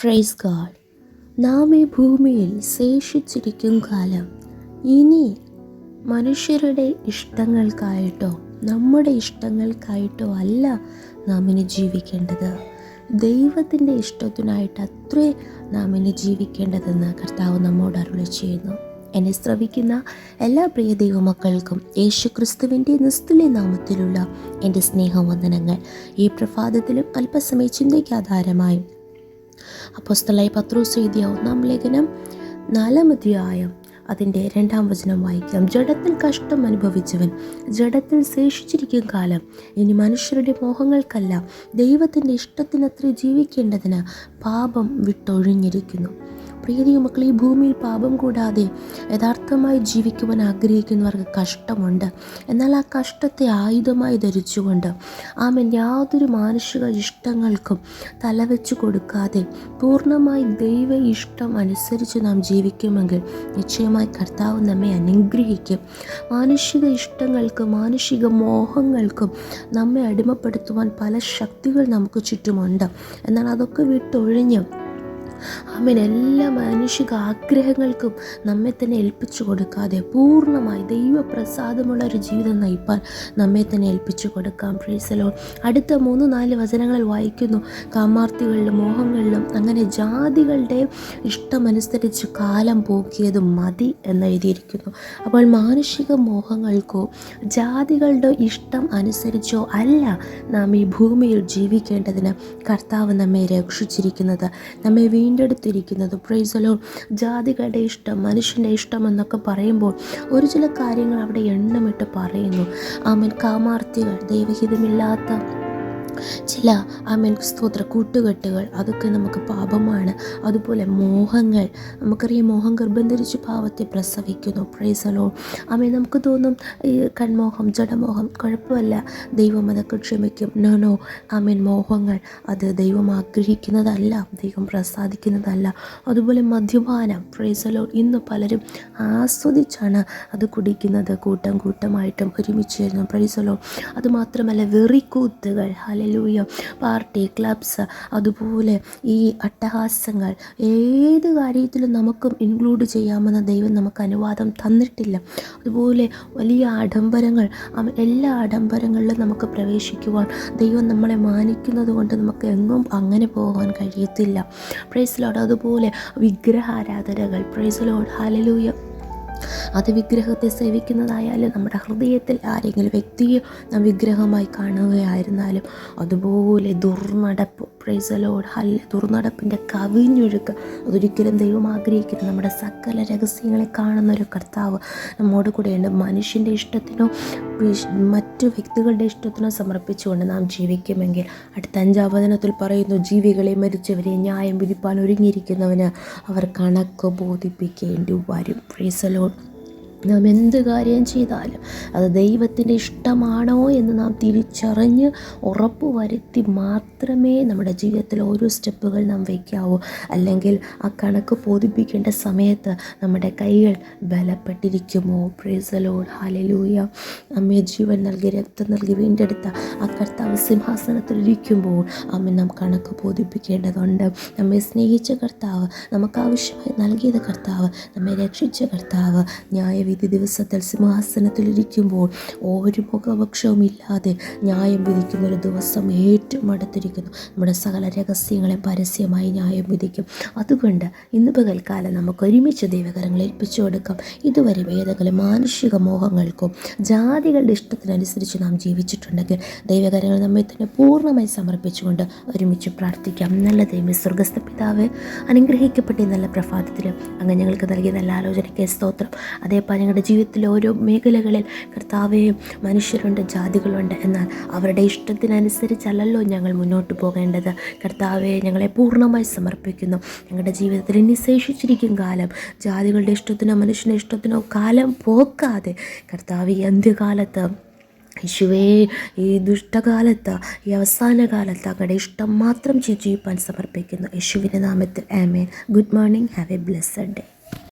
Fries God നാം ഈ ഭൂമിയിൽ ശേഷിച്ചിരിക്കും കാലം. ഇനി മനുഷ്യരുടെ ഇഷ്ടങ്ങൾക്കായിട്ടോ നമ്മുടെ ഇഷ്ടങ്ങൾക്കായിട്ടോ അല്ല നാം ഇനി ജീവിക്കേണ്ടത്. ദൈവത്തിന്റെ ഇഷ്ടത്തിനായിട്ട് അത്രേ നാം ഇനി ജീവിക്കേണ്ടതെന്ന് കർത്താവ് നമ്മോട് അരുളി ചെയ്യുന്നു. എന്നെ ശ്രവിക്കുന്ന എല്ലാ പ്രിയ ദൈവമക്കൾക്കും യേശു ക്രിസ്തുവിന്റെ നിസ്തുല്യ നാമത്തിലുള്ള എന്റെ സ്നേഹവന്ദനങ്ങൾ ഈ പ്രഭാതത്തിലും അല്പസമയ ചിന്തയ്ക്ക് ആധാരമായും അപ്പോസ്തലായി പത്രോസ് എഴുതിയ ഒന്നാം ലേഖനം നാലാം അധ്യായം അതിന്റെ രണ്ടാം വചനം വായിക്കാം. ജഡത്തിൽ കഷ്ടം അനുഭവിച്ചവൻ ജഡത്തിൽ ശേഷിച്ചിരിക്കും കാലം. ഇനി മനുഷ്യരുടെ മോഹങ്ങൾക്കല്ല. ദൈവത്തിന്റെ ഇഷ്ടത്തിനത്ര ജീവിക്കേണ്ടതിന് പാപം വിട്ടൊഴിഞ്ഞിരിക്കുന്നു. പ്രിയതീയ മക്കളെ ഈ ഭൂമിയിൽ പാപം കൂടാതെ യഥാർത്ഥമായി ജീവിക്കുവാൻ ആഗ്രഹിക്കുന്നവർക്ക് കഷ്ടമുണ്ട്. എന്നാൽ ആ കഷ്ടത്തെ ആയുധമായി ധരിച്ചുകൊണ്ട് ആമൻ യാതൊരു മാനുഷിക ഇഷ്ടങ്ങൾക്കും തലവെച്ചു കൊടുക്കാതെ പൂർണമായി ദൈവ ഇഷ്ടം അനുസരിച്ച് നാം ജീവിക്കുമെങ്കിൽ നിശ്ചയമായി കർത്താവ് നമ്മെ അനുഗ്രഹിക്കും. മാനുഷിക ഇഷ്ടങ്ങൾക്കും മാനുഷിക മോഹങ്ങൾക്കും നമ്മെ അടിമപ്പെടുത്തുവാൻ പല ശക്തികൾ നമുക്ക് ചുറ്റുമുണ്ട്. എന്നാൽ അതൊക്കെ വിട്ടൊഴിഞ്ഞ് ആമേൻ. എല്ലാ മാനുഷിക ആഗ്രഹങ്ങൾക്കും നമ്മെ തന്നെ ഏൽപ്പിച്ചു കൊടുക്കാതെ പൂർണമായി ദൈവപ്രസാദമുള്ള ഒരു ജീവിതം നയിപ്പാൻ നമ്മെ തന്നെ ഏൽപ്പിച്ചു കൊടുക്കാം. പ്രീസലോ അടുത്ത മൂന്ന് നാല് വചനങ്ങളിൽ വായിക്കുന്നു. കാമാർത്തികളിലും മോഹങ്ങളിലും അങ്ങനെ ജാതികളുടെ ഇഷ്ടമനുസരിച്ച് കാലം പോക്കിയത് മതി എന്ന് എഴുതിയിരിക്കുന്നു. അപ്പോൾ മാനുഷിക മോഹങ്ങൾക്കോ ജാതികളുടെ ഇഷ്ടം അനുസരിച്ചോ അല്ല നാം ഈ ഭൂമിയിൽ ജീവിക്കേണ്ടതിന് കർത്താവ് നമ്മെ രക്ഷിച്ചിരിക്കുന്നത്. നമ്മെ വീണ്ടെടുത്തിരിക്കുന്നത് പ്രൈസലോ ജാതികളുടെ ഇഷ്ടം മനുഷ്യന്റെ ഇഷ്ടം എന്നൊക്കെ പറയുമ്പോൾ ഒരു ചില കാര്യങ്ങൾ അവിടെ എണ്ണമിട്ട് പറയുന്നു. ആമൻ. കാമാർത്തികൾ ദൈവഹിതമില്ലാത്ത ചില ആമേൻ സ്തോത്ര കൂട്ടുകെട്ടുകൾ അതൊക്കെ നമുക്ക് പാപമാണ്. അതുപോലെ മോഹങ്ങൾ നമുക്കറിയാം മോഹം ഗർഭം ധരിച്ച് പാവത്തെ പ്രസവിക്കുന്നു. പ്രൈസലോ ആമേ നമുക്ക് തോന്നും ഈ കൺമോഹം ജഡമോഹം കുഴപ്പമല്ല. ദൈവം അതൊക്കെ ക്ഷമിക്കും. നോ നോ ആമേൻ മോഹങ്ങൾ അത് ദൈവം ആഗ്രഹിക്കുന്നതല്ല ദൈവം പ്രസാദിക്കുന്നതല്ല. അതുപോലെ മദ്യപാനം പ്രൈസലോ ഇന്ന് പലരും ആസ്വദിച്ചാണ് അത് കുടിക്കുന്നത്. കൂട്ടം കൂട്ടമായിട്ടും ഒരുമിച്ചിരുന്നു പ്രൈസലോ അതുമാത്രമല്ല വെറിക്കൂത്തുകൾ ഹലലൂയ പാർട്ടി ക്ലബ്സ് അതുപോലെ ഈ അട്ടഹാസങ്ങൾ ഏത് കാര്യത്തിലും നമുക്കും ഇൻക്ലൂഡ് ചെയ്യാമെന്ന ദൈവം നമുക്ക് അനുവാദം തന്നിട്ടില്ല. അതുപോലെ വലിയ ആഡംബരങ്ങൾ എല്ലാ ആഡംബരങ്ങളിലും നമുക്ക് പ്രവേശിക്കുവാൻ ദൈവം നമ്മളെ മാനിക്കുന്നത് കൊണ്ട് നമുക്ക് എങ്ങും അങ്ങനെ പോകാൻ കഴിയത്തില്ല. പ്രൈസ് ലോഡ് അതുപോലെ വിഗ്രഹാരാധനകൾ. പ്രൈസ് ലോഡ് ഹലലൂയ അത് വിഗ്രഹത്തെ സേവിക്കുന്നതായാലും നമ്മുടെ ഹൃദയത്തിൽ ആരെങ്കിലും വ്യക്തിയെ നാം വിഗ്രഹമായി കാണുകയായിരുന്നാലും അതുപോലെ ദുർനടപ്പ് പ്രൈസലോട് ഹല്ല ദുർനടപ്പിന്റെ കവിഞ്ഞൊഴുക്ക് അതൊരിക്കലും ദൈവം ആഗ്രഹിക്കുന്നത് നമ്മുടെ സകല രഹസ്യങ്ങളെ കാണുന്ന ഒരു കർത്താവ് നമ്മോട് കൂടെയുണ്ട്. മനുഷ്യന്റെ ഇഷ്ടത്തിനോ മറ്റു വ്യക്തികളുടെ ഇഷ്ടത്തിനോ സമർപ്പിച്ചുകൊണ്ട് നാം ജീവിക്കുമെങ്കിൽ അടുത്ത അഞ്ചാം വചനത്തിൽ പറയുന്നു ജീവികളെ മരിച്ചവരെ ന്യായം വിധിപ്പാൻ ഒരുങ്ങിയിരിക്കുന്നവന് അവർ കണക്ക് ബോധിപ്പിക്കേണ്ടി വരും. ഫ്രീസലോൺ നാം എന്ത് കാര്യം ചെയ്താലും അത് ദൈവത്തിന്റെ ഇഷ്ടമാണോ എന്ന് നാം തിരിച്ചറിഞ്ഞ് ഉറപ്പ് വരുത്തി മാത്രമേ നമ്മുടെ ജീവിതത്തിൽ ഓരോ സ്റ്റെപ്പുകൾ നാം വയ്ക്കാവൂ. അല്ലെങ്കിൽ ആ കണക്ക് ബോധിപ്പിക്കേണ്ട സമയത്ത് നമ്മുടെ കൈകൾ ബലപ്പെട്ടിരിക്കുമോ? പ്രേസലോഡ് ഹാലലൂയ അമ്മയെ ജീവൻ നൽകി രക്തം നൽകി വീണ്ടെടുത്ത ആ കർത്താവ് സിംഹാസനത്തിൽ ഇരിക്കുമ്പോൾ അമ്മ നാം കണക്ക് ബോധിപ്പിക്കേണ്ടതുണ്ട്. നമ്മെ സ്നേഹിച്ച കർത്താവ് നമുക്ക് ആവശ്യമായി നൽകിയത് കർത്താവ് നമ്മെ രക്ഷിച്ച കർത്താവ് ന്യായവിധി ദിവസത്തിൽ സിംഹാസനത്തിലിരിക്കുമ്പോൾ ഒരു മുഖപക്ഷവും ഇല്ലാതെ ന്യായം വിധിക്കുന്ന ഒരു ദിവസം ഏറ്റവും അടുത്തിരിക്കുന്നു. നമ്മുടെ സകല രഹസ്യങ്ങളെ പരസ്യമായി ന്യായം വിധിക്കും. അതുകൊണ്ട് ഇന്ന് പകൽക്കാലം നമുക്ക് ഒരുമിച്ച് ദൈവകരങ്ങൾ ഏൽപ്പിച്ചു കൊടുക്കാം. ഇതുവരെ ഏതെങ്കിലും മാനുഷിക മോഹങ്ങൾക്കോ ജാതികളുടെ ഇഷ്ടത്തിനനുസരിച്ച് നാം ജീവിച്ചിട്ടുണ്ടെങ്കിൽ ദൈവകരങ്ങൾ നമ്മെ തന്നെ പൂർണമായി സമർപ്പിച്ചുകൊണ്ട് ഒരുമിച്ച് പ്രാർത്ഥിക്കാം. നല്ല ദൈവം സ്വർഗസ്ഥ പിതാവ് അനുഗ്രഹിക്കപ്പെട്ട നല്ല പ്രഭാതത്തിൽ അങ്ങ് ഞങ്ങൾക്ക് നൽകിയ നല്ല ആലോചനയ്ക്ക് സ്തോത്രം. അതേപോലെ ഞങ്ങളുടെ ജീവിതത്തിലെ ഓരോ മേഖലകളിൽ കർത്താവെ മനുഷ്യരുണ്ട് ജാതികളുണ്ട് എന്നാൽ അവരുടെ ഇഷ്ടത്തിനനുസരിച്ചല്ലല്ലോ ഞങ്ങൾ മുന്നോട്ട് പോകേണ്ടത്. കർത്താവെ ഞങ്ങളെ പൂർണമായി സമർപ്പിക്കുന്നു. ഞങ്ങളുടെ ജീവിതത്തിൽ ഇനി ശേഷിച്ചിരിക്കും കാലം. ജാതികളുടെ ഇഷ്ടത്തിനോ മനുഷ്യന്റെ ഇഷ്ടത്തിനോ കാലം പോക്കാതെ. കർത്താവ് ഈ അന്ത്യകാലത്ത് യേശുവേ ഈ ദുഷ്ടകാലത്ത് ഈ അവസാന കാലത്ത് അങ്ങയുടെ ഇഷ്ടം മാത്രം ജീവിപ്പാൻ സമർപ്പിക്കുന്നു. യേശുവിന്റെ നാമത്തിൽ ആമേൻ. Good morning. Have a blessed day.